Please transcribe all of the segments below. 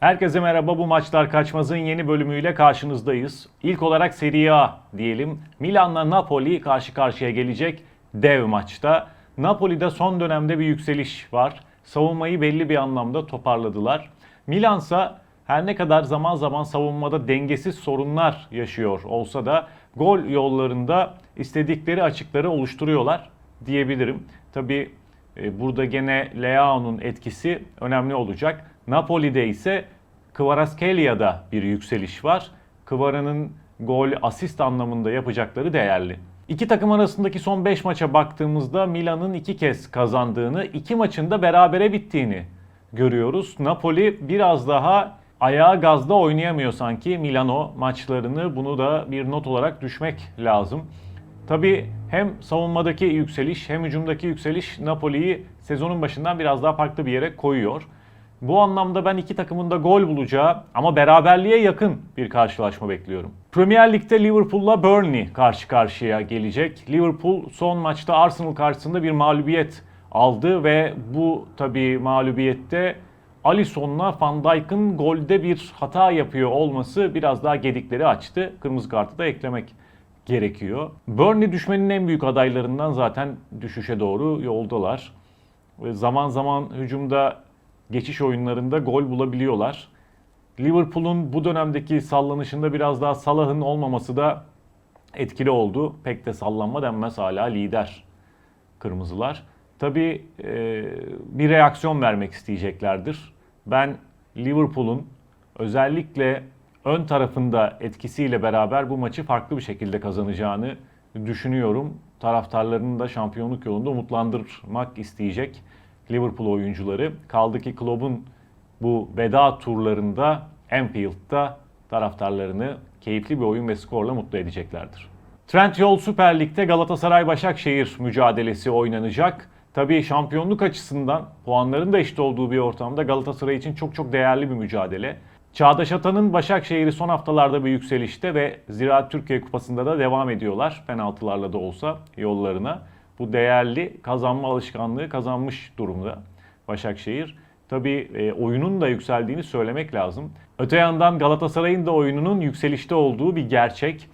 Herkese merhaba. Bu maçlar kaçmazın yeni bölümüyle karşınızdayız. İlk olarak Serie A diyelim. Milan'la Napoli karşı karşıya gelecek dev maçta. Napoli'de son dönemde bir yükseliş var. Savunmayı belli bir anlamda toparladılar. Milansa her ne kadar zaman zaman savunmada dengesiz sorunlar yaşıyor olsa da gol yollarında istedikleri açıkları oluşturuyorlar diyebilirim. Tabi burada gene Leao'nun etkisi önemli olacak. Napoli'de ise Kvaratskhelia bir yükseliş var. Kvara'nın gol, asist anlamında yapacakları değerli. İki takım arasındaki son 5 maça baktığımızda Milan'ın iki kez kazandığını, iki maçın da berabere bittiğini görüyoruz. Napoli biraz daha ayağı gazda oynayamıyor sanki Milano maçlarını. Bunu da bir not olarak düşmek lazım. Tabii hem savunmadaki yükseliş hem hücumdaki yükseliş Napoli'yi sezonun başından biraz daha farklı bir yere koyuyor. Bu anlamda ben iki takımın da gol bulacağı ama beraberliğe yakın bir karşılaşma bekliyorum. Premier Lig'de Liverpool'la Burnley karşı karşıya gelecek. Liverpool son maçta Arsenal karşısında bir mağlubiyet aldı ve bu tabii mağlubiyette Alisson'la Van Dijk'ın golde bir hata yapıyor olması biraz daha gedikleri açtı. Kırmızı kartı da eklemek gerekiyor. Burnley düşmenin en büyük adaylarından zaten düşüşe doğru yoldalar. Zaman zaman hücumda geçiş oyunlarında gol bulabiliyorlar. Liverpool'un bu dönemdeki sallanışında biraz daha Salah'ın olmaması da etkili oldu. Pek de sallanma denmez hala lider kırmızılar. Tabii e, bir reaksiyon vermek isteyeceklerdir. Ben Liverpool'un özellikle ön tarafında etkisiyle beraber bu maçı farklı bir şekilde kazanacağını düşünüyorum. Taraftarlarını da şampiyonluk yolunda umutlandırmak isteyecek Liverpool oyuncuları. Kaldı ki Klopp'un bu veda turlarında Anfield'da taraftarlarını keyifli bir oyun ve skorla mutlu edeceklerdir. Trendyol Süper Lig'de Galatasaray-Başakşehir mücadelesi oynanacak. Tabii şampiyonluk açısından puanların da eşit olduğu bir ortamda Galatasaray için çok çok değerli bir mücadele. Çağdaş Atan'ın Başakşehir'i son haftalarda bir yükselişte ve Ziraat Türkiye Kupası'nda da devam ediyorlar. Penaltılarla da olsa yollarına. Bu değerli kazanma alışkanlığı kazanmış durumda Başakşehir. Tabii e, oyunun da yükseldiğini söylemek lazım. Öte yandan Galatasaray'ın da oyununun yükselişte olduğu bir gerçek.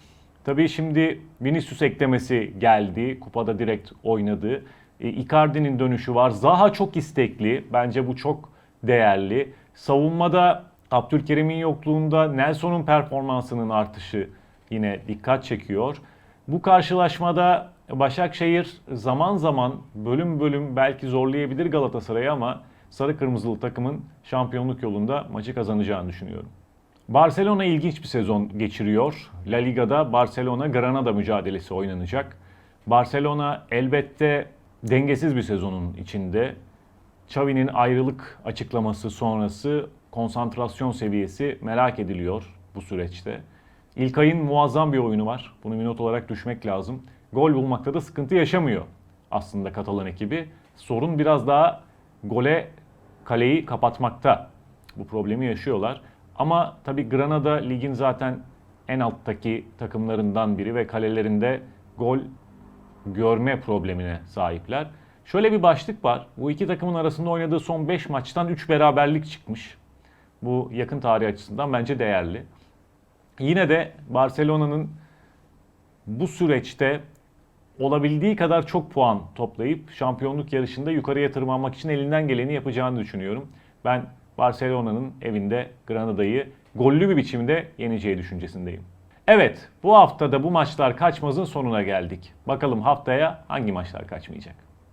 Tabii şimdi Vinicius eklemesi geldi. Kupada direkt oynadı. E, Icardi'nin dönüşü var. Zaha çok istekli. Bence bu çok değerli. Savunmada Abdülkerim'in yokluğunda Nelson'un performansının artışı yine dikkat çekiyor. Bu karşılaşmada Başakşehir zaman zaman bölüm bölüm belki zorlayabilir Galatasaray'ı ama sarı kırmızılı takımın şampiyonluk yolunda maçı kazanacağını düşünüyorum. Barcelona ilginç bir sezon geçiriyor. La Liga'da Barcelona Granada mücadelesi oynanacak. Barcelona elbette dengesiz bir sezonun içinde. Xavi'nin ayrılık açıklaması sonrası konsantrasyon seviyesi merak ediliyor bu süreçte. İlkay'ın muazzam bir oyunu var. Bunu bir not olarak düşmek lazım. Gol bulmakta da sıkıntı yaşamıyor aslında Katalan ekibi. Sorun biraz daha gole kaleyi kapatmakta. Bu problemi yaşıyorlar. Ama tabii Granada ligin zaten en alttaki takımlarından biri ve kalelerinde gol görme problemine sahipler. Şöyle bir başlık var. Bu iki takımın arasında oynadığı son 5 maçtan 3 beraberlik çıkmış. Bu yakın tarih açısından bence değerli. Yine de Barcelona'nın bu süreçte olabildiği kadar çok puan toplayıp şampiyonluk yarışında yukarıya tırmanmak için elinden geleni yapacağını düşünüyorum. Ben Barcelona'nın evinde Granada'yı gollü bir biçimde yeneceği düşüncesindeyim. Evet, bu haftada bu maçlar kaçmazın sonuna geldik. Bakalım haftaya hangi maçlar kaçmayacak?